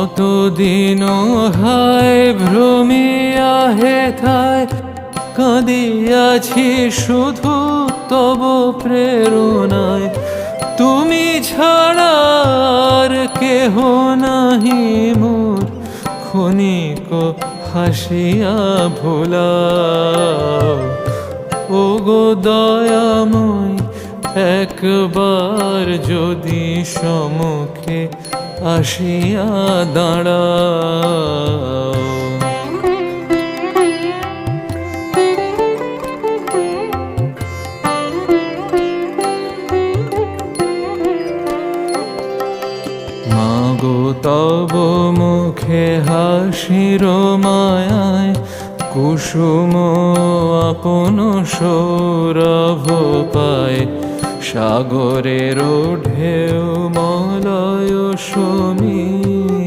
কতদিন হায় ভ্রমিয়া হেথায় কাঁদিয়াছি শুধু তব প্রেরণায়। তুমি ছাড়ার কেহ নাহি মোর, ক্ষণিক হাসিয়া ভোলা ও গো দয়াময় একবার যদি সমুখে আসিয়া দাঁড়াও। মাগো তব মুখে হাসির মায়ায় কুসুম আপন সৌরভ পায়। সাগরের ঢেউ মলয় সমী